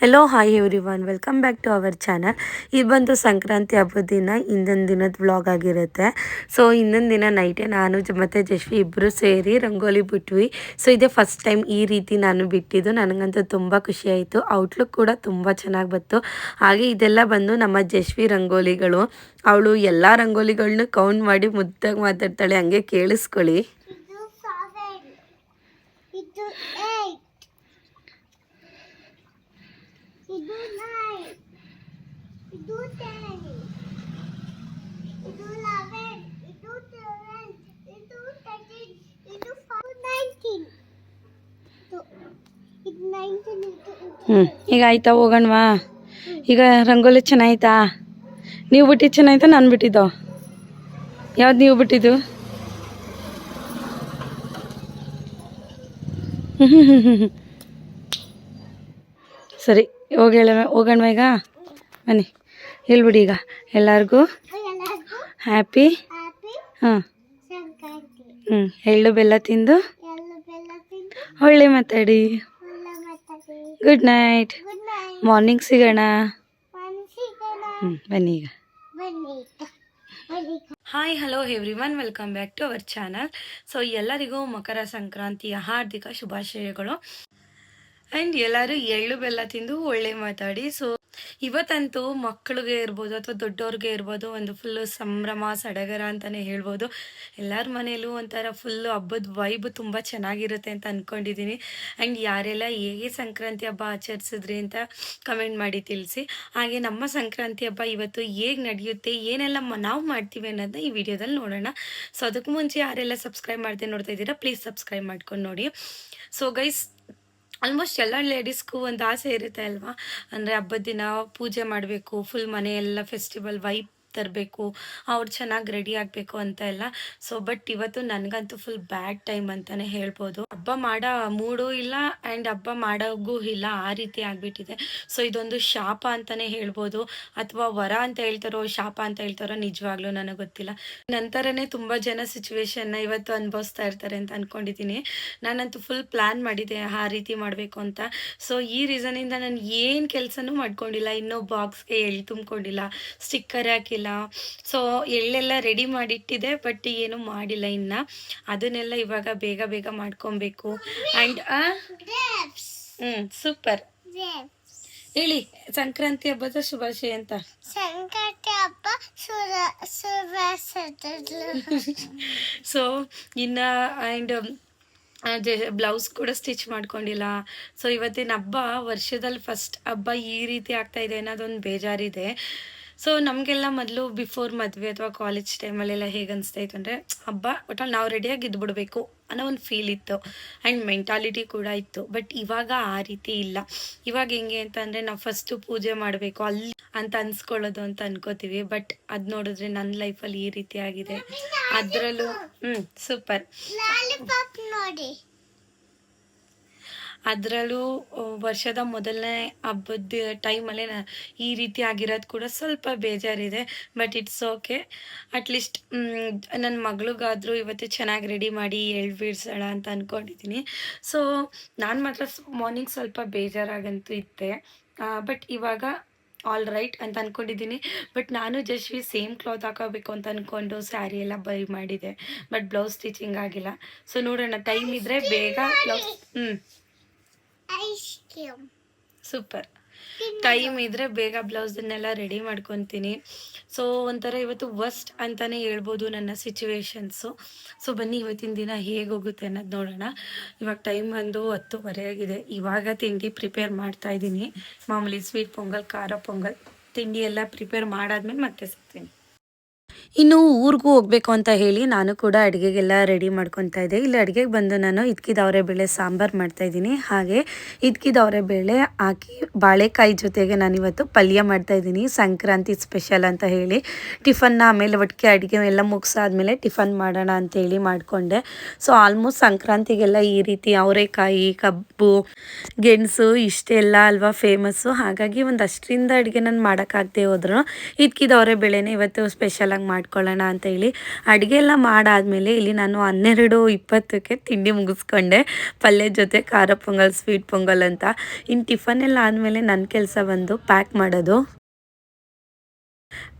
Hello hi everyone welcome back to our channel ಇದು ಬಂದು ಸಂಕ್ರಾಂತಿ ಹಬ್ಬದ ದಿನ. ಹಿಂದಿನ ದಿನದ ವ್ಲಾಗ್ ಆಗಿರುತ್ತೆ. ಸೊ ಹಿಂದಿನ ದಿನ ನೈಟೇ ನಾನು ಮತ್ತು ಜಶ್ವಿ ಇಬ್ಬರು ಸೇರಿ ರಂಗೋಲಿ ಬಿಟ್ವಿ. ಸೊ ಇದೇ ಫಸ್ಟ್ ಟೈಮ್ ಈ ರೀತಿ ನಾನು ಬಿಟ್ಟಿದ್ದು. ನನಗಂತೂ ತುಂಬ ಖುಷಿ ಆಯಿತು. ಔಟ್ಲುಕ್ ಕೂಡ ತುಂಬ ಚೆನ್ನಾಗಿ ಬಂತು. ಹಾಗೆ ಇದೆಲ್ಲ ಬಂದು ನಮ್ಮ ಜಶ್ವಿ ರಂಗೋಲಿಗಳು. ಅವಳು ಎಲ್ಲ ರಂಗೋಲಿಗಳನ್ನೂ ಕೌಂಟ್ ಮಾಡಿ ಮುದ್ದಾಗಿ ಮಾತಾಡ್ತಾಳೆ. ಹಂಗೆ ಕೇಳಿಸ್ಕೊಳ್ಳಿ. ಇದು seven. ಇದು. ಇದು nine. ಇದು ಟ್ವೆಲ್ ಇದು eleven. ಇದು twelve. ನೈನ್ಟೀನ್ ಹ್ಞೂ ಈಗ ಆಯ್ತಾ ಹೋಗೋಣವಾ ಈಗ ರಂಗೋಲಿ ಚೆನ್ನಾಯ್ತಾ ನೀವು ಬಿಟ್ಟಿದ್ದು ಚೆನ್ನಾಯ್ತಾ, ನಾನು ಬಿಟ್ಟಿದ್ದೋ ಯಾವ್ದು ನೀವು ಬಿಟ್ಟಿದ್ದು ಸರಿ ಹೋಗಿ ಹೇಳ ಹೋಗೋಣ ಈಗ ಬನ್ನಿ. ಹೇಳ್ಬಿಡಿ ಈಗ. ಎಲ್ಲರಿಗೂ ಹ್ಯಾಪಿ ಹಾಂ ಹ್ಞೂ ಎಳ್ಳು ಬೆಲ್ಲ ತಿಂದು ಒಳ್ಳೆ ಮಾತಾಡಿ. ಗುಡ್ ನೈಟ್ ಮಾರ್ನಿಂಗ್ ಸಿಗೋಣ. ಹ್ಞೂ ಬನ್ನಿ ಈಗ. Hi hello everyone welcome back to our channel so ಎಲ್ಲರಿಗೂ ಮಕರ ಸಂಕ್ರಾಂತಿಯ ಹಾರ್ದಿಕ ಶುಭಾಶಯಗಳು. ಆ್ಯಂಡ್ ಎಲ್ಲರೂ ಎಳ್ಳು ಬೆಲ್ಲ ತಿಂದು ಒಳ್ಳೆ ಮಾತಾಡಿ. ಸೊ ಇವತ್ತಂತೂ ಮಕ್ಕಳಿಗೆ ಇರ್ಬೋದು ಅಥವಾ ದೊಡ್ಡವ್ರಿಗೆ ಇರ್ಬೋದು ಒಂದು ಫುಲ್ಲು ಸಂಭ್ರಮ, ಸಡಗರ ಅಂತಲೇ ಹೇಳ್ಬೋದು. ಎಲ್ಲರ ಮನೆಯಲ್ಲೂ ಒಂಥರ ಫುಲ್ಲು ಹಬ್ಬದ ವೈಬ್ ತುಂಬ ಚೆನ್ನಾಗಿರುತ್ತೆ ಅಂತ ಅಂದ್ಕೊಂಡಿದ್ದೀನಿ ಆ್ಯಂಡ್ ಯಾರೆಲ್ಲ ಹೇಗೆ ಸಂಕ್ರಾಂತಿ ಹಬ್ಬ ಆಚರಿಸಿದ್ರಿ ಅಂತ ಕಮೆಂಟ್ ಮಾಡಿ ತಿಳಿಸಿ. ಹಾಗೆ ನಮ್ಮ ಸಂಕ್ರಾಂತಿ ಹಬ್ಬ ಇವತ್ತು ಹೇಗೆ ನಡೆಯುತ್ತೆ, ಏನೆಲ್ಲ ನಾವು ಮಾಡ್ತೀವಿ ಅನ್ನೋದನ್ನ ಈ ವಿಡಿಯೋದಲ್ಲಿ ನೋಡೋಣ. ಸೊ ಅದಕ್ಕೂ ಮುಂಚೆ ಯಾರೆಲ್ಲ ಸಬ್ಸ್ಕ್ರೈಬ್ ಮಾಡ್ತೀನಿ ನೋಡ್ತಾ ಇದ್ದೀರಾ ಪ್ಲೀಸ್ ಸಬ್ಸ್ಕ್ರೈಬ್ ಮಾಡ್ಕೊಂಡು ನೋಡಿ. ಸೊ ಗೈಸ್ ಆಲ್ಮೋಸ್ಟ್ ಎಲ್ಲ ಲೇಡೀಸ್ಗೂ ಒಂದು ಆಸೆ ಇರುತ್ತೆ ಅಲ್ವಾ? ಅಂದರೆ ಹಬ್ಬದ ದಿನ ಪೂಜೆ ಮಾಡಬೇಕು ಫುಲ್ ಮನೆಯೆಲ್ಲ ಫೆಸ್ಟಿವಲ್ ವೈಬ್ ತರಬೇಕು, ಅವ್ರು ಚೆನ್ನಾಗಿ ರೆಡಿ ಆಗಬೇಕು ಅಂತ ಎಲ್ಲ. ಸೊ ಬಟ್ ಇವತ್ತು ನನಗಂತೂ ಫುಲ್ ಬ್ಯಾಡ್ ಟೈಮ್ ಅಂತಲೇ ಹೇಳ್ಬೋದು. ಹಬ್ಬ ಮಾಡೋ ಮೂಡು ಇಲ್ಲ ಆ್ಯಂಡ್ ಹಬ್ಬ ಮಾಡೋಗೂ ಇಲ್ಲ, ಆ ರೀತಿ ಆಗಿಬಿಟ್ಟಿದೆ. ಸೊ ಇದೊಂದು ಶಾಪ ಅಂತಲೇ ಹೇಳ್ಬೋದು. ಅಥವಾ ವರ ಅಂತ ಹೇಳ್ತಾರೋ, ಶಾಪ ಅಂತ ಹೇಳ್ತಾರೋ ನಿಜವಾಗ್ಲೂ ನನಗೆ ಗೊತ್ತಿಲ್ಲ. ನಂತರನೇ ತುಂಬ ಜನ ಸಿಚುವೇಶನ್ನ ಇವತ್ತು ಅನುಭವಿಸ್ತಾ ಇರ್ತಾರೆ ಅಂತ ಅಂದ್ಕೊಂಡಿದ್ದೀನಿ ನಾನಂತೂ ಫುಲ್ ಪ್ಲ್ಯಾನ್ ಮಾಡಿದೆ, ಆ ರೀತಿ ಮಾಡಬೇಕು ಅಂತ. ಸೊ ಈ ರೀಸನಿಂದ ನಾನು ಏನು ಕೆಲಸನೂ ಮಾಡ್ಕೊಂಡಿಲ್ಲ, ಇನ್ನೂ ಬಾಕ್ಸ್ಗೆ ಎಳ್ಳು ತುಂಬ್ಕೊಂಡಿಲ್ಲ ಸ್ಟಿಕ್ಕರ್ ಹಾಕಿಲ್ಲ ಸೊ ಎಳ್ಳೆಲ್ಲ ರೆಡಿ ಮಾಡಿಟ್ಟಿದೆ ಬಟ್ ಏನು ಮಾಡಿಲ್ಲ ಇನ್ನು. ಅದನ್ನೆಲ್ಲ ಇವಾಗ ಬೇಗ ಬೇಗ ಮಾಡ್ಕೊಬೇಕು. ಆ್ಯಂಡ್ ಗ್ರೇಪ್ಸ್ ಹ್ಞೂ ಸೂಪರ್ ಹೇಳಿ ಸಂಕ್ರಾಂತಿ ಹಬ್ಬದ ಶುಭಾಶಯ ಅಂತ. ಸಂಕ್ರಾಂತಿ ಹಬ್ಬ ಸೊ ಇನ್ನ ಆ್ಯಂಡ್ ಬ್ಲೌಸ್ ಕೂಡ ಸ್ಟಿಚ್ ಮಾಡ್ಕೊಂಡಿಲ್ಲ. ಸೊ ಇವತ್ತಿನ ಹಬ್ಬ ವರ್ಷದಲ್ಲಿ ಫಸ್ಟ್ ಹಬ್ಬ ಈ ರೀತಿ ಆಗ್ತಾ ಇದೆ ಅನ್ನೋದೊಂದು ಬೇಜಾರಿದೆ. ಸೊ ನಮಗೆಲ್ಲ ಮೊದಲು ಬಿಫೋರ್ ಮದುವೆ ಅಥವಾ ಕಾಲೇಜ್ ಟೈಮಲ್ಲೆಲ್ಲ ಹೇಗೆ ಅನಿಸ್ತಾ ಇತ್ತು ಅಂದರೆ, ಹಬ್ಬ ಒಟ್ಟಲ್ಲಿ ನಾವು ರೆಡಿಯಾಗಿ ಇದ್ಬಿಡ್ಬೇಕು ಅನ್ನೋ ಒಂದು ಫೀಲ್ ಇತ್ತು. ಆ್ಯಂಡ್ ಮೆಂಟಾಲಿಟಿ ಕೂಡ ಇತ್ತು. ಬಟ್ ಇವಾಗ ಆ ರೀತಿ ಇಲ್ಲ. ಇವಾಗ ಹೆಂಗೆ ಅಂತಂದರೆ ನಾವು ಫಸ್ಟು ಪೂಜೆ ಮಾಡಬೇಕು, ಅಲ್ಲಿ ಅಂತ ಅನ್ಸ್ಕೊಳ್ಳೋದು ಅಂತ ಅನ್ಕೋತೀವಿ. ಬಟ್ ಅದು ನೋಡಿದ್ರೆ ನನ್ನ ಲೈಫಲ್ಲಿ ಈ ರೀತಿ ಆಗಿದೆ. ಅದರಲ್ಲೂ ಹ್ಞೂ ಸೂಪರ್ ನೋಡಿ. ಅದರಲ್ಲೂ ವರ್ಷದ ಮೊದಲನೇ ಹಬ್ಬದ ಟೈಮಲ್ಲೇ ಈ ರೀತಿ ಆಗಿರೋದು ಕೂಡ ಸ್ವಲ್ಪ ಬೇಜಾರಿದೆ but it's okay at least ನನ್ನ ಮಗಳಿಗಾದರೂ ಇವತ್ತು ಚೆನ್ನಾಗಿ ರೆಡಿ ಮಾಡಿ ಎಳ್ಳು ಬೀಳ್ಸೋಣ ಅಂತ ಅಂದ್ಕೊಂಡಿದ್ದೀನಿ ಸೊ ನಾನು ಮಾತ್ರ ಮಾರ್ನಿಂಗ್ ಸ್ವಲ್ಪ ಬೇಜಾರಾಗಂತೂ ಇತ್ತೆ ಬಟ್ ಇವಾಗ ಆಲ್ ರೈಟ್ ಅಂತ ಅಂದ್ಕೊಂಡಿದ್ದೀನಿ ಬಟ್ ನಾನು ಜಶ್ವಿ ಸೇಮ್ ಕ್ಲಾತ್ ಹಾಕೋಬೇಕು ಅಂತ ಅಂದ್ಕೊಂಡು ಸ್ಯಾರಿ ಎಲ್ಲ ಬೈ ಮಾಡಿದೆ. ಬಟ್ ಬ್ಲೌಸ್ ಸ್ಟಿಚಿಂಗ್ ಆಗಿಲ್ಲ. ಸೊ ನೋಡೋಣ ಟೈಮ್ ಇದ್ದರೆ ಬೇಗ ಬ್ಲೌಸ್ ಹ್ಞೂ ಐಸ್ ಸೂಪರ್. ಟೈಮ್ ಇದ್ರೆ ಬೇಗ ಬ್ಲೌಸನ್ನೆಲ್ಲ ರೆಡಿ ಮಾಡ್ಕೊತೀನಿ. ಸೊ ಒಂಥರ ಇವತ್ತು ವರ್ಸ್ಟ್ ಅಂತಾನೆ ಹೇಳ್ಬೋದು ನನ್ನ ಸಿಚುವೇಶನ್ಸು ಸೊ ಬನ್ನಿ ಇವತ್ತಿನ ದಿನ ಹೇಗೆ ಹೋಗುತ್ತೆ ಅನ್ನೋದು ನೋಡೋಣ. ಇವಾಗ ಟೈಮ್ ಬಂದು ಹತ್ತುವರೆ ಆಗಿದೆ. ಇವಾಗ ತಿಂಡಿ ಪ್ರಿಪೇರ್ ಮಾಡ್ತಾ ಇದ್ದೀನಿ. ಮಾಮೂಲಿ ಸ್ವೀಟ್ ಪೊಂಗಲ್ ಖಾರ ಪೊಂಗಲ್ ತಿಂಡಿ ಎಲ್ಲ ಪ್ರಿಪೇರ್ ಮಾಡಾದ್ಮೇಲೆ ಮತ್ತೆ ಸಿಗ್ತೀನಿ. ಇನ್ನು ಊರಿಗೂ ಹೋಗ್ಬೇಕು ಅಂತ ಹೇಳಿ ನಾನು ಕೂಡ ಅಡುಗೆಗೆಲ್ಲ ರೆಡಿ ಮಾಡ್ಕೊತಾ ಇದ್ದೆ. ಇಲ್ಲಿ ಅಡುಗೆಗೆ ಬಂದು ನಾನು ಇದ್ಕಿದವರೆ ಬೇಳೆ ಸಾಂಬಾರು ಮಾಡ್ತಾ ಇದ್ದೀನಿ. ಹಾಗೆ ಇದ್ಕಿದವರೆ ಬೇಳೆ ಹಾಕಿ ಬಾಳೆಕಾಯಿ ಜೊತೆಗೆ ನಾನು ಇವತ್ತು ಪಲ್ಯ ಮಾಡ್ತಾ ಇದ್ದೀನಿ. ಸಂಕ್ರಾಂತಿ ಸ್ಪೆಷಲ್ ಅಂತ ಹೇಳಿ. ಟಿಫನ್ನ ಆಮೇಲೆ ಒಟ್ಟಿಗೆ ಅಡುಗೆ ಎಲ್ಲ ಮುಗಿಸಾದ್ಮೇಲೆ ಟಿಫನ್ ಮಾಡೋಣ ಅಂತೇಳಿ ಮಾಡಿಕೊಂಡೆ. ಸೊ ಆಲ್ಮೋಸ್ಟ್ ಸಂಕ್ರಾಂತಿಗೆಲ್ಲ ಈ ರೀತಿ ಅವರೆಕಾಯಿ, ಕಬ್ಬು, ಗೆಣಸು ಇಷ್ಟೆಲ್ಲ ಅಲ್ವಾ ಫೇಮಸ್ಸು ಹಾಗಾಗಿ ಒಂದು ಅಷ್ಟರಿಂದ ಅಡುಗೆ ನಾನು ಮಾಡೋಕ್ಕಾಗದೆ ಹೋದ್ರು. ಇದ್ಕಿದವರೆ ಬೇಳೆನೇ ಇವತ್ತು ಸ್ಪೆಷಲಾಗಿ ಚೆನ್ನಾಗಿ ಮಾಡ್ಕೊಳ್ಳೋಣ ಅಂತ ಹೇಳಿ ಅಡುಗೆ ಎಲ್ಲ ಮಾಡಾದಮೇಲೆ ಇಲ್ಲಿ ನಾನು ಹನ್ನೆರಡು ಇಪ್ಪತ್ತಕ್ಕೆ ತಿಂಡಿ ಮುಗಿಸ್ಕೊಂಡೆ. ಪಲ್ಯ ಜೊತೆ ಖಾರ ಪೊಂಗಲ್ ಸ್ವೀಟ್ ಪೊಂಗಲ್ ಅಂತ. ಇನ್ನು ಟಿಫನ್ ಎಲ್ಲ ಆದಮೇಲೆ ನನ್ನ ಕೆಲಸ ಬಂದು ಪ್ಯಾಕ್ ಮಾಡೋದು.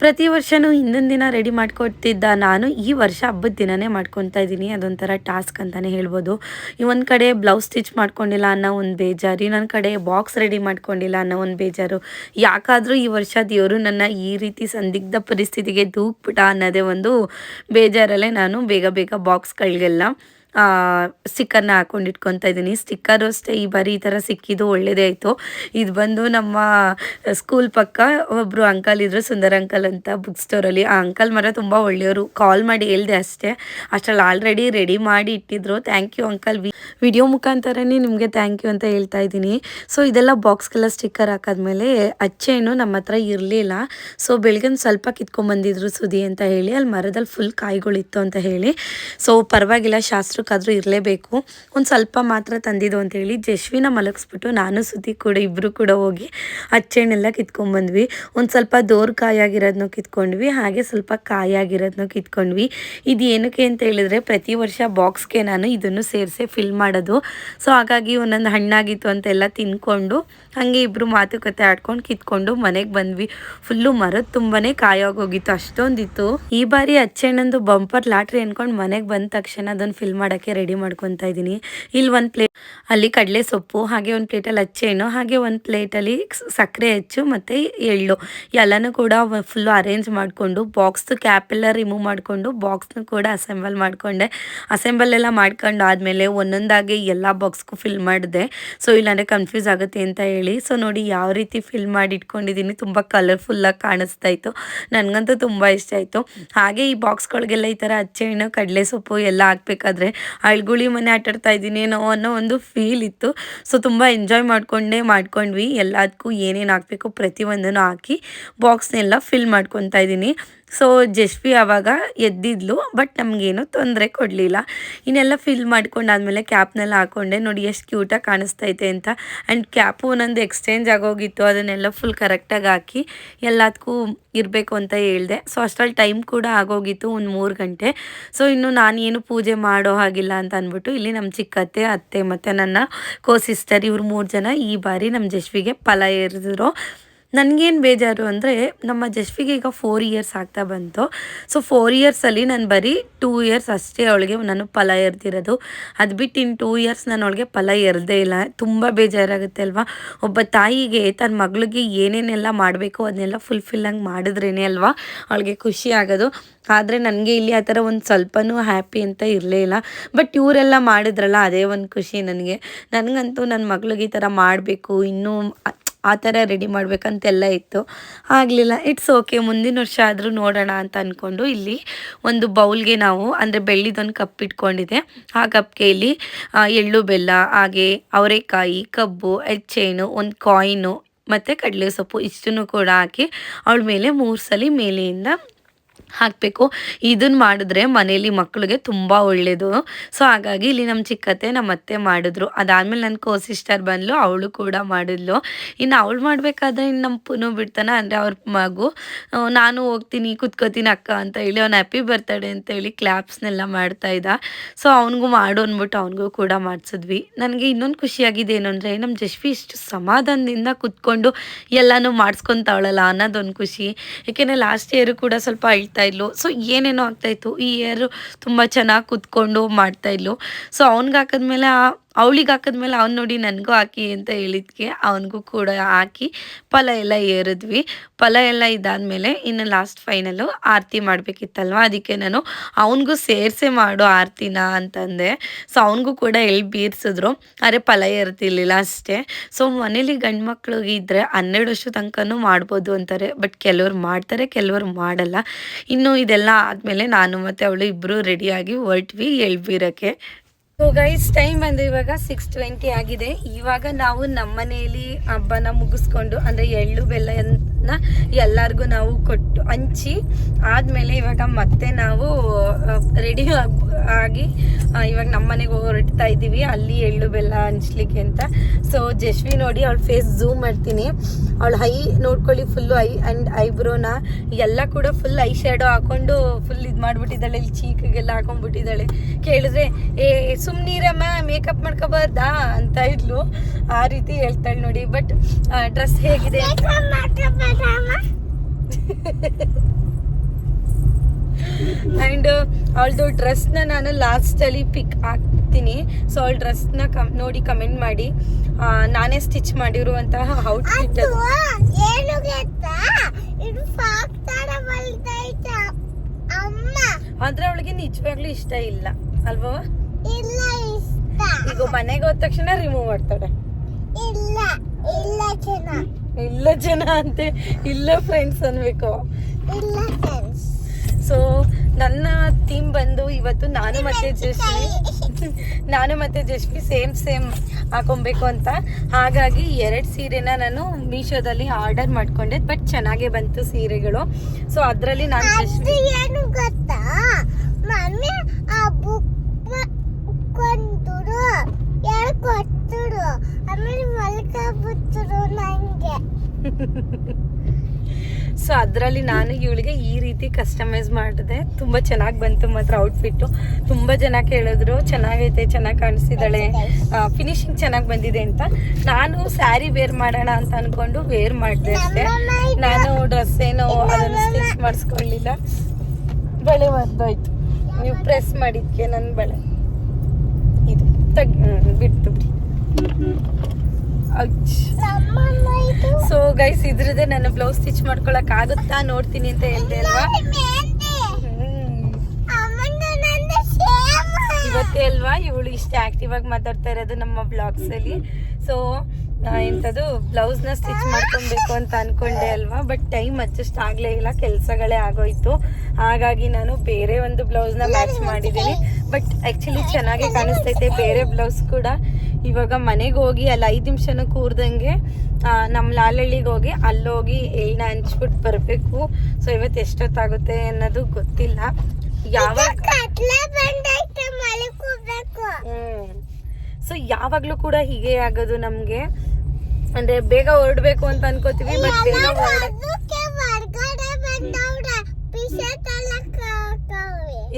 ಪ್ರತಿ ವರ್ಷವೂ ಹಿಂದಿನ ದಿನ ರೆಡಿ ಮಾಡ್ಕೊಡ್ತಿದ್ದ ನಾನು ಈ ವರ್ಷ ಹಬ್ಬದ ದಿನನೇ ಮಾಡ್ಕೊತಾ ಇದ್ದೀನಿ ಅದೊಂಥರ ಟಾಸ್ಕ್ ಅಂತಲೇ ಹೇಳ್ಬೋದು. ಈ ಒಂದು ಕಡೆ ಬ್ಲೌಸ್ ಸ್ಟಿಚ್ ಮಾಡ್ಕೊಂಡಿಲ್ಲ ಅನ್ನೋ ಒಂದು ಬೇಜಾರು, ಇನ್ನೊಂದು ಕಡೆ ಬಾಕ್ಸ್ ರೆಡಿ ಮಾಡ್ಕೊಂಡಿಲ್ಲ ಅನ್ನೋ ಒಂದು ಬೇಜಾರು. ಯಾಕಾದರೂ ಈ ವರ್ಷ ದೇವರು ನನ್ನ ಈ ರೀತಿ ಸಂದಿಗ್ಧ ಪರಿಸ್ಥಿತಿಗೆ ದೂಕ್ಬಿಟ್ಟ ಅನ್ನೋದೇ ಒಂದು ಬೇಜಾರಲ್ಲೇ ನಾನು ಬೇಗ ಬೇಗ ಬಾಕ್ಸ್ಗಳಿಗೆಲ್ಲ ಸ್ಟಿಕ್ಕರ್ನ ಹಾಕೊಂಡು ಇಟ್ಕೊತಾ ಇದ್ದೀನಿ. ಸ್ಟಿಕ್ಕರು ಅಷ್ಟೇ, ಈ ಬಾರಿ ಈ ಥರ ಸಿಕ್ಕಿದ್ದು ಒಳ್ಳೇದೇ ಆಯಿತು. ಇದು ಬಂದು ನಮ್ಮ ಸ್ಕೂಲ್ ಪಕ್ಕ ಒಬ್ಬರು ಅಂಕಲ್ ಇದ್ರು, ಸುಂದರ ಅಂಕಲ್ ಅಂತ ಬುಕ್ ಸ್ಟೋರಲ್ಲಿ ಆ ಅಂಕಲ್ ಮರ ತುಂಬ ಒಳ್ಳೆಯವರು. ಕಾಲ್ ಮಾಡಿ ಹೇಳಿದೆ ಅಷ್ಟೇ. ಅಷ್ಟರಲ್ಲಿ ಆಲ್ರೆಡಿ ರೆಡಿ ಮಾಡಿ ಇಟ್ಟಿದ್ರು. ಥ್ಯಾಂಕ್ ಯು ಅಂಕಲ್ ವಿ ವಿಡಿಯೋ ಮುಖಾಂತರನೇ ನಿಮಗೆ ಥ್ಯಾಂಕ್ ಯು ಅಂತ ಹೇಳ್ತಾ ಇದ್ದೀನಿ. ಸೊ ಇದೆಲ್ಲ ಬಾಕ್ಸ್ಗೆಲ್ಲ ಸ್ಟಿಕ್ಕರ್ ಹಾಕಾದ್ಮೇಲೆ ಅಚ್ಚೇನು ನಮ್ಮ ಹತ್ರ ಇರಲಿಲ್ಲ. ಸೊ ಬೆಳಗ್ಗೆ ಸ್ವಲ್ಪ ಕಿತ್ಕೊಂಡ್ಬಂದಿದ್ರು ಸುದಿ ಅಂತ ಹೇಳಿ. ಅಲ್ಲಿ ಮರದಲ್ಲಿ ಫುಲ್ ಕಾಯಿಗಳಿತ್ತು ಅಂತ ಹೇಳಿ. ಸೊ ಪರವಾಗಿಲ್ಲ ಶಾಸ್ತ್ರಕ್ಕಾದರೂ ಇರಲೇಬೇಕು. ಒಂದು ಸ್ವಲ್ಪ ಮಾತ್ರ ತಂದಿದ್ದು ಅಂತ ಹೇಳಿ ಜಶ್ವಿನ ಮಲಗಿಸ್ಬಿಟ್ಟು ನಾನು ಸುದ್ದಿ ಕೂಡ ಇಬ್ಬರು ಕೂಡ ಹೋಗಿ ಅಚ್ಚೆಣ್ಣೆಲ್ಲ ಕಿತ್ಕೊಂಡ್ಬಂದ್ವಿ ಒಂದು ಸ್ವಲ್ಪ ದೋರ್ ಕಾಯಾಗಿರೋದನ್ನೂ ಕಿತ್ಕೊಂಡ್ವಿ, ಹಾಗೆ ಸ್ವಲ್ಪ ಕಾಯಾಗಿರೋದನ್ನು ಕಿತ್ಕೊಂಡ್ವಿ. ಇದು ಏನಕ್ಕೆ ಅಂತ ಹೇಳಿದ್ರೆ ಪ್ರತಿ ವರ್ಷ ಬಾಕ್ಸ್ಗೆ ನಾನು ಇದನ್ನು ಸೇರಿಸಿ ಫಿಲ್ ಮಾಡೋದು. ಸೊ ಹಾಗಾಗಿ ಒಂದೊಂದು ಹಣ್ಣಾಗಿತ್ತು ಅಂತೆಲ್ಲ ತಿನ್ಕೊಂಡು, ಹಾಗೆ ಇಬ್ಬರು ಮಾತುಕತೆ ಆಡ್ಕೊಂಡು ಕಿತ್ಕೊಂಡು ಮನೆಗೆ ಬಂದ್ವಿ. ಫುಲ್ಲು ಮರದ ತುಂಬಾನೇ ಕಾಯೋಗೋಗಿತ್ತು ಅಷ್ಟೊಂದಿತ್ತು. ಈ ಬಾರಿ ಅಚ್ಚೆಣ್ಣಂದು ಬಂಪರ್ ಲಾಟ್ರಿ ಅನ್ಕೊಂಡು ಮನೆಗೆ ಬಂದ ತಕ್ಷಣ ಅದನ್ನು ಫಿಲ್ ಮಾಡೋಕ್ಕೆ ರೆಡಿ ಮಾಡ್ಕೊತಾ ಇದ್ದೀನಿ. ಇಲ್ಲಿ ಒಂದು ಪ್ಲೇಟ್ ಅಲ್ಲಿ ಕಡಲೆ ಸೊಪ್ಪು, ಹಾಗೆ ಒಂದು ಪ್ಲೇಟಲ್ಲಿ ಅಚ್ಚೆಣ್ಣು ಹಾಗೆ ಒಂದು ಪ್ಲೇಟಲ್ಲಿ ಸಕ್ಕರೆ ಹೆಚ್ಚು ಮತ್ತು ಎಳ್ಳು. ಎಲ್ಲನೂ ಕೂಡ ಫುಲ್ಲು ಅರೇಂಜ್ ಮಾಡಿಕೊಂಡು ಬಾಕ್ಸ್ದು ಕ್ಯಾಪ್ ಎಲ್ಲ ರಿಮೂವ್ ಮಾಡಿಕೊಂಡು ಬಾಕ್ಸ್ನು ಕೂಡ ಅಸೆಂಬಲ್ ಮಾಡಿಕೊಂಡೆ. ಅಸೆಂಬಲ್ ಎಲ್ಲ ಮಾಡ್ಕೊಂಡು ಆದಮೇಲೆ ಒಂದೊಂದಾಗಿ ಎಲ್ಲ ಬಾಕ್ಸ್ಗೂ ಫಿಲ್ ಮಾಡಿದೆ. ಸೊ ಇಲ್ಲಾಂದರೆ ಕನ್ಫ್ಯೂಸ್ ಆಗುತ್ತೆ ಅಂತ ಹೇಳಿ. ಸೊ ನೋಡಿ ಯಾವ ರೀತಿ ಫಿಲ್ ಮಾಡಿ ಇಟ್ಕೊಂಡಿದ್ದೀನಿ. ತುಂಬ ಕಲರ್ಫುಲ್ಲಾಗಿ ಕಾಣಿಸ್ತಾ ಇತ್ತು. ನನಗಂತೂ ತುಂಬ ಇಷ್ಟ ಆಯಿತು. ಹಾಗೆ ಈ ಬಾಕ್ಸ್ಗಳಿಗೆಲ್ಲ ಈ ಥರ ಹಣ್ಣು, ಕಡಲೆ ಸೊಪ್ಪು ಎಲ್ಲ ಹಾಕ್ಬೇಕಾದ್ರೆ ಅಳ್ಗುಳಿ ಮನೆ ಆಟಾಡ್ತಾ ಇದ್ದೀನೇನೋ ಅನ್ನೋ ಒಂದು ಫೀಲ್ ಇತ್ತು. ಸೊ ತುಂಬ ಎಂಜಾಯ್ ಮಾಡಿಕೊಂಡೇ, ಮಾಡ್ಕೊಂಡ್ವಿ. ಎಲ್ಲದಕ್ಕೂ ಏನೇನು ಹಾಕಬೇಕು ಪ್ರತಿಯೊಂದನ್ನು ಹಾಕಿ ಬಾಕ್ಸ್ನೆಲ್ಲ ಫಿಲ್ ಮಾಡ್ಕೊತಾ ಇದ್ದೀನಿ. ಸೊ ಜಶ್ವಿ ಆವಾಗ ಎದ್ದಿದ್ಲು ಬಟ್ ನಮಗೇನು ತೊಂದರೆ ಕೊಡಲಿಲ್ಲ. ಇನ್ನೆಲ್ಲ ಫಿಲ್ ಮಾಡ್ಕೊಂಡಾದ್ಮೇಲೆ ಕ್ಯಾಪ್ನೆಲ್ಲ ಹಾಕ್ಕೊಂಡೆ ನೋಡಿ ಎಷ್ಟು ಕ್ಯೂಟಾಗಿ ಕಾಣಿಸ್ತೈತೆ ಅಂತ. ಆ್ಯಂಡ್ ಕ್ಯಾಪು ಒಂದೊಂದು ಎಕ್ಸ್ಚೇಂಜ್ ಆಗೋಗಿತ್ತು, ಅದನ್ನೆಲ್ಲ ಫುಲ್ ಕರೆಕ್ಟಾಗಿ ಹಾಕಿ ಎಲ್ಲದಕ್ಕೂ ಇರಬೇಕು ಅಂತ ಹೇಳಿದೆ. ಸೊ ಅಷ್ಟರಲ್ಲಿ ಟೈಮ್ ಕೂಡ ಆಗೋಗಿತ್ತು, ಒಂದು ಮೂರು ಗಂಟೆ. ಸೊ ಇನ್ನು ನಾನೇನು ಪೂಜೆ ಮಾಡೋ ಹಾಗಿಲ್ಲ ಅಂತ ಅಂದ್ಬಿಟ್ಟು, ಇಲ್ಲಿ ನಮ್ಮ ಚಿಕ್ಕತ್ತೆ, ಅತ್ತೆ ಮತ್ತು ನನ್ನ ಕೋ ಸಿಸ್ಟರ್ ಇವ್ರು ಮೂರು ಜನ ಈ ಬಾರಿ ನಮ್ಮ ಜಶ್ವಿಗೆ ಫಲ ಏರಿದ್ರು ನನಗೇನು ಬೇಜಾರು ಅಂದರೆ ನಮ್ಮ ಜಶ್ವಿಗೆ ಈಗ ಫೋರ್ ಇಯರ್ಸ್ ಆಗ್ತಾ ಬಂತು. ಸೊ ಫೋರ್ ಇಯರ್ಸಲ್ಲಿ ನಾನು ಬರೀ ಟೂ ಇಯರ್ಸ್ ಅಷ್ಟೇ ಅವಳಿಗೆ ನಾನು ಫಲ ಎರ್ದಿರೋದು. ಅದು ಬಿಟ್ಟು ಇನ್ನು ಟೂ ಇಯರ್ಸ್ ನಾನು ಅವಳಿಗೆ ಫಲ ಎರ್ದೇ ಇಲ್ಲ. ತುಂಬ ಬೇಜಾರಾಗುತ್ತೆ ಅಲ್ವಾ? ಒಬ್ಬ ತಾಯಿಗೆ ತನ್ನ ಮಗಳಿಗೆ ಏನೇನೆಲ್ಲ ಮಾಡಬೇಕು ಅದನ್ನೆಲ್ಲ ಫುಲ್ಫಿಲ್ಲಂಗೆ ಮಾಡಿದ್ರೇ ಅಲ್ವಾ? ಅವಳಿಗೆ ಖುಷಿ ಆಗೋದು. ಆದರೆ ನನಗೆ ಇಲ್ಲಿ ಆ ಥರ ಒಂದು ಸ್ವಲ್ಪನೂ ಹ್ಯಾಪಿ ಅಂತ ಇರಲೇ ಇಲ್ಲ. ಬಟ್ ಇವರೆಲ್ಲ ಮಾಡಿದ್ರಲ್ಲ, ಅದೇ ಒಂದು ಖುಷಿ ನನಗೆ. ನನಗಂತೂ ನನ್ನ ಮಗಳಿಗೆ ಈ ಥರ ಮಾಡಬೇಕು, ಇನ್ನೂ ಆ ಥರ ರೆಡಿ ಮಾಡಬೇಕಂತೆಲ್ಲ ಇತ್ತು. ಆಗಲಿಲ್ಲ. ಇಟ್ಸ್ ಓಕೆ ಮುಂದಿನ ವರ್ಷ ಆದರೂ ನೋಡೋಣ ಅಂತ ಅಂದ್ಕೊಂಡು ಇಲ್ಲಿ ಒಂದು ಬೌಲ್ಗೆ ನಾವು, ಅಂದರೆ ಬೆಳ್ಳಿದೊಂದು ಕಪ್ ಇಟ್ಕೊಂಡಿದೆ ಆ ಕಪ್ಗೆ ಇಲ್ಲಿ ಎಳ್ಳು, ಬೆಲ್ಲ, ಹಾಗೆ ಅವರೆಕಾಯಿ, ಕಬ್ಬು ಎಚ್ಚೇನು ಒಂದು ಕಾಯಿನು ಮತ್ತು ಕಡಲೆ ಸೊಪ್ಪು ಇಷ್ಟನ್ನು ಕೂಡ ಹಾಕಿ, ಅವಳ ಮೇಲೆ ಮೂರು ಸಲ ಮೇಲೆಯಿಂದ ಹಾಕಬೇಕು. ಇದನ್ನು ಮಾಡಿದ್ರೆ ಮನೇಲಿ ಮಕ್ಕಳಿಗೆ ತುಂಬ ಒಳ್ಳೆಯದು ಸೊ ಹಾಗಾಗಿ ಇಲ್ಲಿ ನಮ್ಮ ಚಿಕ್ಕತ್ತೆ ನಮ್ಮ ಅತ್ತೆ ಮಾಡಿದ್ರು. ಅದಾದಮೇಲೆ ನನ್ನ ಕೋ ಸಿಸ್ಟರ್ ಬಂದಳು ಅವಳು ಕೂಡ ಮಾಡಿದ್ಲು. ಇನ್ನು ಅವಳು ಮಾಡಬೇಕಾದ್ರೆ ಇನ್ನು ನಮ್ಮ ಪುನೂ ಬಿಡ್ತಾನೆ. ಅಂದರೆ ಅವ್ರ ಮಗು ನಾನು ಹೋಗ್ತೀನಿ, ಕುತ್ಕೋತೀನಿ ಅಕ್ಕ ಅಂತ ಹೇಳಿ ಅವ್ನು ಹ್ಯಾಪಿ ಬರ್ತಡೆ ಅಂತ ಹೇಳಿ ಕ್ಲಾಪ್ಸ್ನೆಲ್ಲ ಮಾಡ್ತಾ ಇದ್ದ. ಸೊ ಅವನಿಗೂ ಮಾಡು ಅಂದ್ಬಿಟ್ಟು ಅವನಿಗೂ ಕೂಡ ಮಾಡಿಸಿದ್ವಿ. ನನಗೆ ಇನ್ನೊಂದು ಖುಷಿಯಾಗಿದೆ ಏನು ಅಂದರೆ ನಮ್ಮ ಜಶ್ವಿ ಇಷ್ಟು ಸಮಾಧಾನದಿಂದ ಕುತ್ಕೊಂಡು ಎಲ್ಲನೂ ಮಾಡಿಸ್ಕೊತಾವಳಲ್ಲ ಅನ್ನೋದೊಂದು ಖುಷಿ. ಏಕೆಂದರೆ ಲಾಸ್ಟ್ ಇಯರು ಕೂಡ ಸ್ವಲ್ಪ ಅಳ್ತಾ ಇದ್ಲು. ಸೊ ಏನೇನೋ ಆಗ್ತಾಯಿತ್ತು ಈ ಇಯರು ತುಂಬ ಚೆನ್ನಾಗಿ ಕೂತ್ಕೊಂಡು ಮಾಡ್ತಾಯಿದ್ಲು ಸೊ ಅವ್ನಿಗೆ ಹಾಕಿದ್ಮೇಲೆ ಅವಳಿಗೆ ಹಾಕಿದ್ಮೇಲೆ ಅವ್ನು ನೋಡಿ ನನಗೂ ಹಾಕಿ ಅಂತ ಹೇಳಿದ್ಕೆ, ಅವನಿಗೂ ಕೂಡ ಹಾಕಿ ಫಲ ಎಲ್ಲ ಏರಿದ್ವಿ. ಫಲ ಎಲ್ಲ ಇದಾದಮೇಲೆ ಇನ್ನು ಲಾಸ್ಟ್ ಫೈನಲು ಆರತಿ ಮಾಡಬೇಕಿತ್ತಲ್ವ? ಅದಕ್ಕೆ ನಾನು ಅವನಿಗೂ ಸೇರಿಸೇ ಮಾಡು ಆರತಿನ ಅಂತಂದೆ. ಸೊ ಅವನಿಗೂ ಕೂಡ ಎಲ್ಲಿ ಬೀರ್ಸಿದ್ರು. ಅರೆ ಫಲ ಏರ್ತಿರ್ಲಿಲ್ಲ ಅಷ್ಟೇ. ಸೊ ಮನೇಲಿ ಗಂಡು ಮಕ್ಳಿಗೆ ಇದ್ದರೆ ಹನ್ನೆರಡು ವರ್ಷ ತನಕನೂ ಮಾಡ್ಬೋದು ಅಂತಾರೆ. ಬಟ್ ಕೆಲವ್ರು ಮಾಡ್ತಾರೆ, ಕೆಲವರು ಮಾಡಲ್ಲ. ಇನ್ನು ಇದೆಲ್ಲ ಆದಮೇಲೆ ನಾನು ಮತ್ತು ಅವಳು ಇಬ್ಬರು ರೆಡಿಯಾಗಿ ಹೊರಟ್ವಿ ಎಳ್ಬೀರಕ್ಕೆ ಸೊ ಗೈಸ್ ಟೈಮ್ ಬಂದು ಇವಾಗ ಸಿಕ್ಸ್ ಟ್ವೆಂಟಿ ಆಗಿದೆ. ಇವಾಗ ನಾವು ನಮ್ಮ ಮನೆಯಲ್ಲಿ ಹಬ್ಬನ ಮುಗಿಸ್ಕೊಂಡು, ಅಂದರೆ ಎಳ್ಳು ಬೆಲ್ಲ ಡ್ರೆಸ್ನ ಎಲ್ಲರಿಗೂ ನಾವು ಕೊಟ್ಟು ಹಂಚಿ ಆದಮೇಲೆ ಇವಾಗ ಮತ್ತೆ ನಾವು ರೆಡಿ ಆಗಿ ಇವಾಗ ನಮ್ಮ ಮನೆಗೆ ಹೊರಡ್ತಾ ಇದ್ದೀವಿ. ಅಲ್ಲಿ ಎಳ್ಳು ಬೆಲ್ಲ ಹಂಚ್ಲಿಕ್ಕೆ ಅಂತ. ಸೊ ಜಶ್ವಿ ನೋಡಿ ಅವಳ ಫೇಸ್ ಝೂಮ್ ಮಾಡ್ತೀನಿ. ಅವಳು ಹೈ ನೋಡ್ಕೊಳ್ಳಿ ಫುಲ್ಲು ಐ ಆ್ಯಂಡ್ ಐಬ್ರೋನ ಎಲ್ಲ ಕೂಡ ಫುಲ್ ಐ ಶ್ಯಾಡೋ ಹಾಕೊಂಡು ಫುಲ್ ಇದು ಮಾಡ್ಬಿಟ್ಟಿದ್ದಾಳೆ. ಇಲ್ಲಿ ಚೀಕಿಗೆಲ್ಲ ಹಾಕೊಂಡ್ಬಿಟ್ಟಿದ್ದಾಳೆ. ಕೇಳಿದ್ರೆ, ಏ ಸುಮ್ನೀರಮ್ಮ ಮೇಕಪ್ ಮಾಡ್ಕೋಬಾರ್ದಾ? ಅಂತ ಇದ್ಲು. ಆ ರೀತಿ ಹೇಳ್ತಾಳೆ ನೋಡಿ. ಬಟ್ ಡ್ರೆಸ್ ಹೇಗಿದೆ ಆ್ಯಂಡ್ ಅವಳದು ಡ್ರೆಸ್ನ ನಾನು ಲಾಸ್ಟಲ್ಲಿ ಪಿಕ್ ಹಾಕ್ತೀನಿ. ಸೊ ಅವಳ ಡ್ರೆಸ್ನ ಕಮ್ ನೋಡಿ ಕಮೆಂಟ್ ಮಾಡಿ. ನಾನೇ ಸ್ಟಿಚ್ ಮಾಡಿರುವಂತಹ ಔಟ್ಫಿಟ್ ಆದ್ರೆ ಅವಳಿಗೆ ನಿಜವಾಗ್ಲೂ ಇಷ್ಟ ಇಲ್ಲ. ಅಲ್ವಾ? ಈಗ ಮನೆಗೆ ಹೋದ ತಕ್ಷಣ ರಿಮೂವ್ ಮಾಡ್ತಾಳೆ. ಇಲ್ಲ ಇಲ್ಲ ಚೆನ್ನ ಇಲ್ಲ ಜನ ಅಂತೆ ಇಲ್ಲ ಫ್ರೆಂಡ್ಸ್ ಅನ್ಬೇಕು. ಸೊ ನನ್ನ ಥೀಮ್ ಬಂದು ಇವತ್ತು ನಾನು ಮತ್ತೆ ಜಶ್ಮಿ ನಾನು ಮತ್ತೆ ಜಶ್ವಿ ಸೇಮ್ ಸೇಮ್ ಹಾಕೊಬೇಕು ಅಂತ. ಹಾಗಾಗಿ ಎರಡು ಸೀರೆನ ನಾನು ಮೀಶೋದಲ್ಲಿ ಆರ್ಡರ್ ಮಾಡ್ಕೊಂಡೆ ಬಟ್ ಚೆನ್ನಾಗೇ ಬಂತು ಸೀರೆಗಳು. ಸೊ ಅದರಲ್ಲಿ ನಾನು ಜಸ್ಟ್ ಏನು ಗೊತ್ತಾ? ಮಮ್ಮಿ ಆ ಬುಕ್ ಆಮೇಲೆ ಮಲ್ಕ ನಂಗೆ. ಸೊ ಅದರಲ್ಲಿ ನಾನು ಇವಳಿಗೆ ಈ ರೀತಿ ಕಸ್ಟಮೈಸ್ ಮಾಡಿದೆ. ತುಂಬ ಚೆನ್ನಾಗಿ ಬಂತು ಮಾತ್ರ ಔಟ್ಫಿಟ್ಟು ತುಂಬ ಜನ ಕೇಳಿದ್ರು ಚೆನ್ನಾಗೈತೆ ಚೆನ್ನಾಗಿ ಕಾಣಿಸ್ತಿದ್ದಾಳೆ. ಫಿನಿಶಿಂಗ್ ಚೆನ್ನಾಗಿ ಬಂದಿದೆ ಅಂತ. ನಾನು ಸ್ಯಾರಿ ವೇರ್ ಮಾಡೋಣ ಅಂತ ಅಂದ್ಕೊಂಡು ವೇರ್ ಮಾಡಿದೆ ಅಷ್ಟೇ. ನಾನು ಡ್ರೆಸ್ ಏನು ಅದನ್ನು ಸ್ಟಿಚ್ ಮಾಡಿಸ್ಕೊಳ್ಳಿಲ್ಲ. ಬಳೆ ಒದ್ದೋಯ್ತು. ನೀವು ಪ್ರೆಸ್ ಮಾಡಿದ್ಕೆ ನನ್ನ ಬಳೆ. ಇದು ತಗ್ ಬಿಟ್ಟು ಸೊ ಗೈಸ್ ಇದ್ರದೇ ನನ್ನ ಬ್ಲೌಸ್ ಸ್ಟಿಚ್ ಮಾಡ್ಕೊಳಕ್ ಆಗುತ್ತಾ ನೋಡ್ತೀನಿ ಅಂತ ಹೇಳ್ದೆ ಅಲ್ವಾ? ಇವತ್ತೇ ಅಲ್ವಾ? ಇವಳು ಇಷ್ಟ ಆಕ್ಟಿವ್ ಆಗಿ ಮಾತಾಡ್ತಾ ಇರೋದು ನಮ್ಮ ಬ್ಲಾಗ್ಸ್ ಅಲ್ಲಿ. ಸೊ ಇಂಥದ್ದು ಬ್ಲೌಸ್ನ ಸ್ಟಿಚ್ ಮಾಡ್ಕೊಬೇಕು ಅಂತ ಅನ್ಕೊಂಡೆ ಅಲ್ವಾ? ಬಟ್ ಟೈಮ್ ಅಡ್ಜಸ್ಟ್ ಆಗ್ಲೇ ಇಲ್ಲ, ಕೆಲಸಗಳೇ ಆಗೋಯ್ತು. ಹಾಗಾಗಿ ನಾನು ಬೇರೆ ಒಂದು ಬ್ಲೌಸ್ನ ಮ್ಯಾಚ್ ಮಾಡಿದ್ದೀನಿ. ಬಟ್ ಆಕ್ಚುಲಿ ಚೆನ್ನಾಗಿ ಕಾಣಿಸ್ತೈತೆ, ಬೇರೆ ಬ್ಲೌಸ್ ಕೂಡ. ಇವಾಗ ಮನೆಗೆ ಹೋಗಿ ಅಲ್ಲಿ ಐದು ನಿಮಿಷನೂ ಕೂರ್ದಂಗೆ ನಮ್ಮ ಲಾಲಹಳ್ಳಿಗೆ ಹೋಗಿ ಅಲ್ಲೋಗಿ ಏಣ ಹಂಚ್ಬಿಟ್ಟು ಬರಬೇಕು. ಸೊ ಇವತ್ತು ಎಷ್ಟೊತ್ತಾಗುತ್ತೆ ಅನ್ನೋದು ಗೊತ್ತಿಲ್ಲ. ಯಾವಾಗ ಸೊ ಯಾವಾಗಲೂ ಕೂಡ ಹೀಗೆ ಆಗೋದು ನಮಗೆ. ಅಂದ್ರೆ ಬೇಗ ಹೊರಡ್ಬೇಕು ಅಂತ ಅನ್ಕೋತೀವಿ ಬಟ್ ಬೇಗ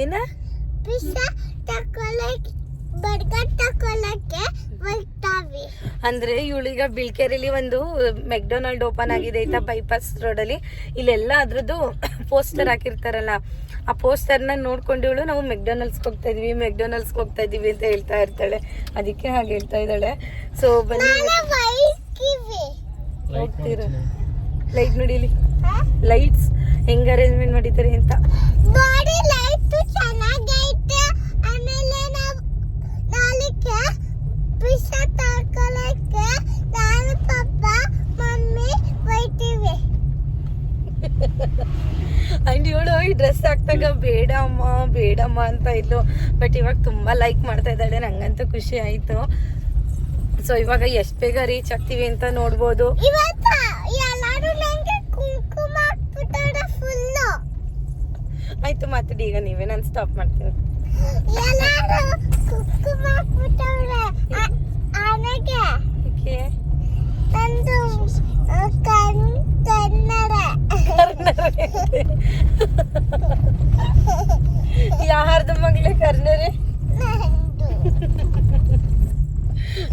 ಏನ? ಅಂದ್ರೆ ಇವಳೀಗ ಬಿಳ್ಕೆರೆಲಿ ಒಂದು ಮೆಕ್ಡೊನಾಲ್ಡ್ ಓಪನ್ ಆಗಿದೆ ಆಯ್ತಾ ಬೈಪಾಸ್ ರೋಡ್ ಅಲ್ಲಿ ಇಲ್ಲೆಲ್ಲ ಅದ್ರದ್ದು ಪೋಸ್ಟರ್ ಹಾಕಿರ್ತಾರಲ್ಲ ಆ ಪೋಸ್ಟರ್ನ ನೋಡ್ಕೊಂಡು ಇವಳು ನಾವು ಮೆಕ್ಡೊನಾಲ್ಡ್ಸ್ ಹೋಗ್ತಾ ಇದೀವಿ ಮೆಕ್ಡೊನಾಲ್ಡ್ಸ್ ಹೋಗ್ತಾ ಇದೀವಿ ಅಂತ ಹೇಳ್ತಾ ಇರ್ತಾಳೆ. ಅದಕ್ಕೆ ಹಾಗೆ ಹೇಳ್ತಾ ಇದ್ದಾಳೆ. ಸೊ ಬನ್ನಿ. ಹೋಗ್ತೀರ? ಲೈಟ್ ನೋಡಿಲಿ. ಲೈಟ್ಸ್ ಹೆಂಗ್ ಅರೇಂಜ್ಮೆಂಟ್ ಮಾಡಿದ್ದಾರೆ ಅಂತ ಬಾಡಿ ಲೈಟ್ ಚೆನ್ನಾಗೈತೆ ಆಮೇಲೆ ನಾವು ನಾಳೆಗೆ ಪಿಸ ತಕೊಳಕ್ಕೆ ನಾನು ಪಪ್ಪ ಮಮ್ಮಿ ಬೈತೀವಿ ಅಂಡ್ ಇವಳು ಈ ಡ್ರೆಸ್ ಹಾಕ್ದಾಗ ಬೇಡಮ್ಮ ಬೇಡಮ್ಮ ಅಂತ ಇದ್ಲು. ಬಟ್ ಇವಾಗ ತುಂಬಾ ಲೈಕ್ ಮಾಡ್ತಾ ಇದ್ದಾಳೆ. ನಂಗಂತೂ ಖುಷಿ ಆಯ್ತು. ಸೊ ಇವಾಗ ಎಷ್ಟ್ ಬೇಗ ರೀಚ್ ಆಗ್ತೀವಿ ಅಂತ ನೋಡ್ಬೋದು. ಆಯ್ತು ಮಾತಾಡಿ. ಈಗ ನೀವೇ ನಾನು ಸ್ಟಾಪ್ ಮಾಡ್ತೀನಿ. ಎಲ್ಲರೂ ಕುಂಕುಮ ಹಾಕ್ಬಿಟ್ಟವ್ರೆ ಆ- ಆನೆಗೆ ಓಕೆ ನಂದು ಆ, ಕಣ್ ಕನ್ನಡ ಯಾರ್ದು ಮಗ್ಳೆ ಕರ್ನರೆ ನಂದು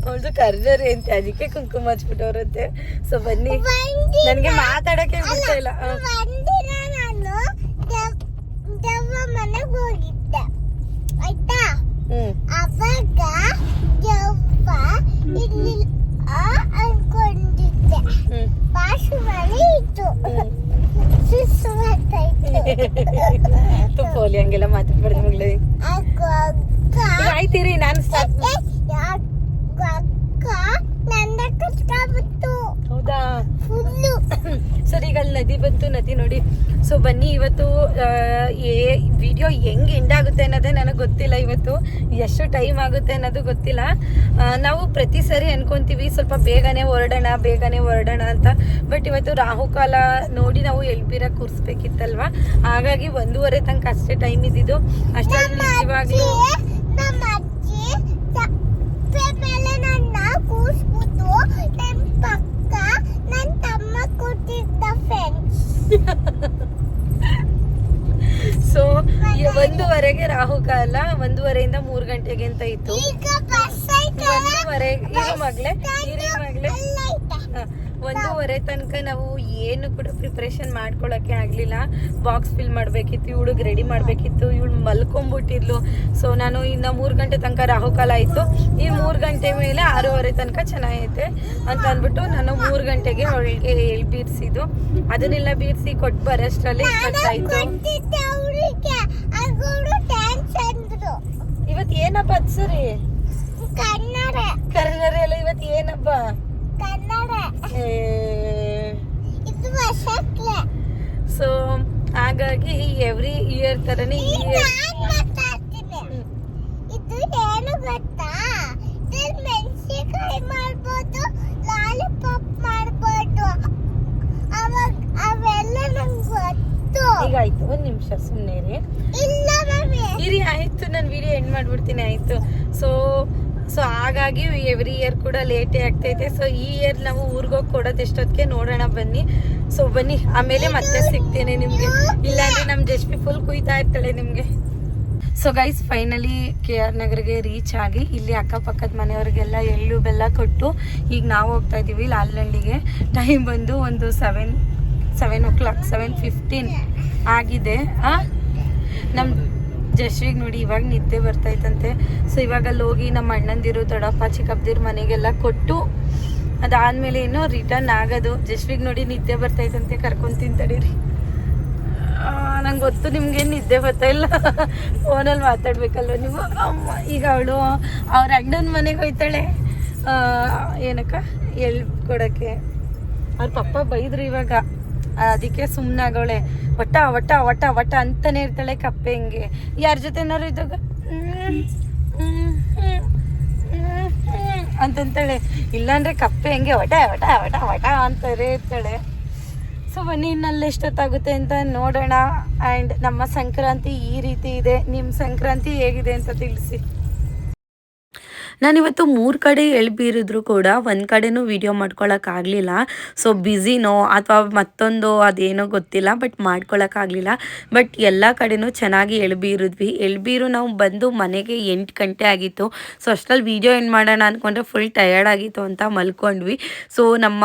ಅವಳ್ದು ಕರ್ನರೆ ಅಂತ ಅದಕ್ಕೆ ಕುಂಕುಮ ಹಚ್ಬಿಟ್ಟವ್ರಂತೆ ಸೊ ಬನ್ನಿ ಒಂದಿನ- ನನ್ಗೆ ಮಾತಾಡಕ್ಕೆ ಬಿಡ್ತಾ ಇಲ್ಲ ಹ. ಒಂದಿನ ನಾನು ದೆವ್- ದೆವ್ವ ಮನೆಗೆ ಹೋಗಿದ್ದೆ ಆಯ್ತಾ ಹ್ಮ್ ಅವಾಗ ದೆವ್ವ ಇಲ್ಲಿ ಆ ಅನ್ಕೊಂಡಿದ್ದೆ ಹ್ಮ್ ಬಾಸು ಮನೆ ಇತ್ತು ಹ್ಮ್ ಸುಸ್ಸು ಬರ್ತಾಯಿತ್ತು ತುಪ್ಪೋಲಿ ಹಂಗೆಲ್ಲ ಮಾತಾಡ್ಬಾರ್ದು ಮಗ್ಳೆ ಅಕ್ಕ ಆಯ್ತೀರಿ ನಾನು ಸ್ಟಾರ್ಟ್ ಅಕ್ಕ ನನ್ನ ಕಸ್ಕೊಬಿಟ್ಟು ಹೌದಾ ಫುಲ್ಲು ಸರಿ ಈಗ ಅಲ್ಲಿ ನದಿ ಬಂತು ನದಿ ನೋಡಿ ಸೊ ಬನ್ನಿ ಇವತ್ತು ಆ, ಏ ವಿಡಿಯೋ ಹೆಂಗ್ ಎಂಡ್ ಆಗುತ್ತೆ ಅನ್ನೋದೇ ನನಗೆ ಗೊತ್ತಿಲ್ಲ ಇವತ್ತು. ಎಷ್ಟು ಟೈಮ್ ಆಗುತ್ತೆ ಅನ್ನೋದು ಗೊತ್ತಿಲ್ಲ. ನಾವು ಪ್ರತಿ ಸರಿ ಅನ್ಕೊಂತೀವಿ ಸ್ವಲ್ಪ ಬೇಗನೆ ಹೊರಡೋಣ ಬೇಗನೆ ಹೊರಡೋಣ ಅಂತ. ಬಟ್ ಇವತ್ತು ರಾಹುಕಾಲ ನೋಡಿ ನಾವು ಎಳ್ಬೀರ ಕೂರಿಸ್ಬೇಕಿತ್ತಲ್ವ? ಹಾಗಾಗಿ ಒಂದೂವರೆ ತನಕ ಅಷ್ಟೇ ಟೈಮ್ ಇದ್ದಿದ್ದು. ಅಷ್ಟರಲ್ಲಿ ನಿಜವಾಗ್ಲೂ ನನ್ನ ತಮ್ಮ ಕೂತಿದ್ದ ಫ್ರೆಂಡ್ಸ್ ಸೊ ಒಂದೂವರೆಗೆ ರಾಹುಕಾಲ ಒಂದೂವರೆಯಿಂದ ಮೂರು ಗಂಟೆಗೆ ಅಂತ ಇತ್ತು ಒಂದೂವರೆ ಇರೋ ಮಗ್ಲೆ ಇರಿ ಮಗ್ಲೆ ಒಂದೂವರೆ ತನಕ ನಾವು ಏನು ಕೂಡ ಪ್ರಿಪ್ರೇಷನ್ ಮಾಡ್ಕೊಳಕ್ಕೆ ಆಗ್ಲಿಲ್ಲ. ಬಾಕ್ಸ್ ಫಿಲ್ ಮಾಡ್ಬೇಕಿತ್ತು ಇವಳಿಗೆ ರೆಡಿ ಮಾಡ್ಬೇಕಿತ್ತು ಇವಳು ಮಲ್ಕೊಂಬಿಟ್ಟಿದ್ಲು. ಸೊ ನಾನು ಇನ್ನ ಮೂರು ಗಂಟೆ ತನಕ ರಾಹುಕಾಲ ಆಯ್ತು ಈ ಮೂರು ಗಂಟೆ ಮೇಲೆ ಆರೂವರೆ ತನಕ ಚೆನ್ನಾಗೈತೆ ಅಂತ ಅಂದ್ಬಿಟ್ಟು ನಾನು ಮೂರು ಗಂಟೆಗೆ ಅವಳಿಗೆ ಬೀರ್ಸಿದ್ದು. ಅದನ್ನೆಲ್ಲ ಬೀರ್ಸಿ ಕೊಟ್ಟು ಬರೋಷ್ಟ್ರಲ್ಲಿ ಇಷ್ಟೊತ್ತಾಯ್ತು ಇವತ್ತು ಏನಪ್ಪ ಅದು ಸರಿ? ಕನ್ನಡ. ಕನ್ನಡ ಎಲ್ಲ ಇವತ್ತು ಏನಪ್ಪ? ಕನ್ನಡ. ಇದು ವರ್ಷಕ್ಕೆ. ಸೊ ಹಾಗಾಗಿ ಎವ್ರಿ ಇಯರ್ ತರನೇ ಈ ಇಯರ್ ನಾನ್ ಮಾತಾಡ್ತೀನಿ ಇದು ಏನು ಗೊತ್ತಾ ಇದ್ರಲ್ಲಿ ಮೆಣಸಿನಕಾಯಿ ಮಾಡ್ಬೋದು ಲಾಲಿಪಾಪ್ ಮಾಡ್ಬೋದು ಅವಾಗ ಅವೆಲ್ಲ ನಂಗೆ ಗೊತ್ತು ಈಗ ಆಯ್ತು. ಒಂದ್ ನಿಮಿಷ ಸುಮ್ಮನೆ ರೀ ಇರಿ ಆಯ್ತು. ನಾನು ವಿಡಿಯೋ ಎಂಡ್ ಮಾಡ್ಬಿಡ್ತೀನಿ ಆಯ್ತು. ಸೊ ಸೊ ಹಾಗಾಗಿ ಎವ್ರಿ ಇಯರ್ ಕೂಡ ಲೇಟೇ ಆಗ್ತೈತೆ. ಸೊ ಈ ಇಯರ್ ನಾವು ಊರಿಗೆ ಹೋಗಿ ಕೊಡೋದು ಎಷ್ಟೊತ್ತಿಗೆ ನೋಡೋಣ ಬನ್ನಿ. ಸೊ ಬನ್ನಿ. ಆಮೇಲೆ ಮತ್ತೆ ಸಿಗ್ತೇನೆ ನಿಮ್ಗೆ. ಇಲ್ಲಾಂದ್ರೆ ನಮ್ ಜಸ್ಪಿ ಫುಲ್ ಕುಯ್ತಾ ಇರ್ತಾಳೆ ನಿಮ್ಗೆ. So guys finally K R ನಗರ್ಗೆ reach ಆಗಿ ಇಲ್ಲಿ ಅಕ್ಕಪಕ್ಕದ ಮನೆಯವ್ರಿಗೆಲ್ಲ ಎಳ್ಳು ಬೆಲ್ಲ ಕೊಟ್ಟು ಈಗ ನಾವು ಹೋಗ್ತಾ ಇದ್ದೀವಿ ಲಾಲ್ನಳ್ಳಿಗೆ. ಟೈಮ್ ಬಂದು ಒಂದು seven seven o'clock seven fifteen ಆಗಿದೆ. ಆ? ನಮ್ಮ ಜಶ್ವಿಗೆ ನೋಡಿ ಇವಾಗ ನಿದ್ದೆ ಬರ್ತೈತಂತೆ ಸೊ ಇವಾಗ ಅಲ್ಲಿ ಹೋಗಿ ನಮ್ಮ ಅಣ್ಣಂದಿರು, ದೊಡ್ಡಪ್ಪ, ಚಿಕ್ಕಪ್ಪದಿರು ಮನೆಗೆಲ್ಲ ಕೊಟ್ಟು ಅದಾದ್ಮೇಲೆ ಏನು ರಿಟರ್ನ್ ಆಗೋದು. ಜಶ್ವಿಗೆ ನೋಡಿ ನಿದ್ದೆ ಬರ್ತೈತಂತೆ ಕರ್ಕೊಂಡ್ ತಿಂತಡೀರಿ. ನಂಗೆ ಗೊತ್ತು ನಿಮ್ಗೇನು ನಿದ್ದೆ ಬರ್ತಾ ಇಲ್ಲ. ಫೋನಲ್ಲಿ ಮಾತಾಡ್ಬೇಕಲ್ವ ನೀವು? ಅಮ್ಮ, ಈಗ ಅವಳು, ಅವ್ರ ಅಣ್ಣನ ಮನೆಗೆ ಹೋಯ್ತಾಳೆ. ಏನಕ್ಕ? ಹೇಳ್ಕೊಡಕ್ಕೆ ಅವ್ರ ಪಪ್ಪ ಬೈದ್ರು ಇವಾಗ. ಅದಕ್ಕೆ ಸುಮ್ಮನಾಗವಳೆ ಒಟ್ಟ ಒಟ್ಟ ಒಟ್ಟ ಒಟ್ಟ ಅಂತಾನೆ ಇರ್ತಾಳೆ ಕಪ್ಪೆ ಹಿಂಗೆ. ಯಾರ ಜೊತೆನಾರು ಇದ್ದಾಗ ಅಂತಂತಾಳೆ. ಇಲ್ಲಾಂದ್ರೆ ಕಪ್ಪೆ ಹೆಂಗೆ ಒಟ ಒಟ ಒಟ ಒಟ ಅಂತಾರೆ ಇರ್ತಾಳೆ. ಸೊ ಬನ್ನಿ, ಇನ್ನಲ್ಲಿ ಎಷ್ಟೊತ್ತಾಗುತ್ತೆ ಅಂತ ನೋಡೋಣ. ಆ್ಯಂಡ್ ನಮ್ಮ ಸಂಕ್ರಾಂತಿ ಈ ರೀತಿ ಇದೆ. ನಿಮ್ಮ ಸಂಕ್ರಾಂತಿ ಹೇಗಿದೆ ಅಂತ ತಿಳಿಸಿ. ನಾನಿವತ್ತು ಮೂರು ಕಡೆ ಎಳ್ಬಿರಿದ್ರು ಕೂಡ ಒಂದು ಕಡೆನೂ ವೀಡಿಯೋ ಮಾಡ್ಕೊಳಕ್ಕಾಗಲಿಲ್ಲ ಸೊ ಬ್ಯುಸಿನೋ ಅಥವಾ ಮತ್ತೊಂದು ಅದೇನೋ ಗೊತ್ತಿಲ್ಲ ಬಟ್ ಮಾಡ್ಕೊಳಕ್ಕಾಗಲಿಲ್ಲ ಬಟ್ ಎಲ್ಲ ಕಡೆನೂ ಚೆನ್ನಾಗಿ ಎಳ್ಬಿರಿದ್ವಿ. ಎಳ್ಬೀರು ನಾವು ಬಂದು ಮನೆಗೆ ಎಂಟು ಗಂಟೆ ಆಗಿತ್ತು. ಸೊ ಅಷ್ಟರಲ್ಲಿ ವಿಡಿಯೋ ಏನು ಮಾಡೋಣ ಅಂದ್ಕೊಂಡ್ರೆ ಫುಲ್ ಟಯರ್ಡ್ ಆಗಿತ್ತು ಅಂತ ಮಲ್ಕೊಂಡ್ವಿ. ಸೊ ನಮ್ಮ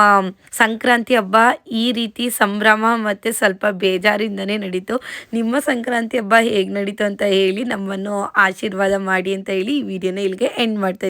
ಸಂಕ್ರಾಂತಿ ಹಬ್ಬ ಈ ರೀತಿ ಸಂಭ್ರಮ ಮತ್ತು ಸ್ವಲ್ಪ ಬೇಜಾರಿಂದನೇ ನಡೀತು. ನಿಮ್ಮ ಸಂಕ್ರಾಂತಿ ಹಬ್ಬ ಹೇಗೆ ನಡೀತು ಅಂತ ಹೇಳಿ ನಮ್ಮನ್ನು ಆಶೀರ್ವಾದ ಮಾಡಿ ಅಂತ ಹೇಳಿ ಈ ವಿಡಿಯೋನ ಇಲ್ಲಿಗೆ ಎಂಡ್ ಮಾಡ್ತಾ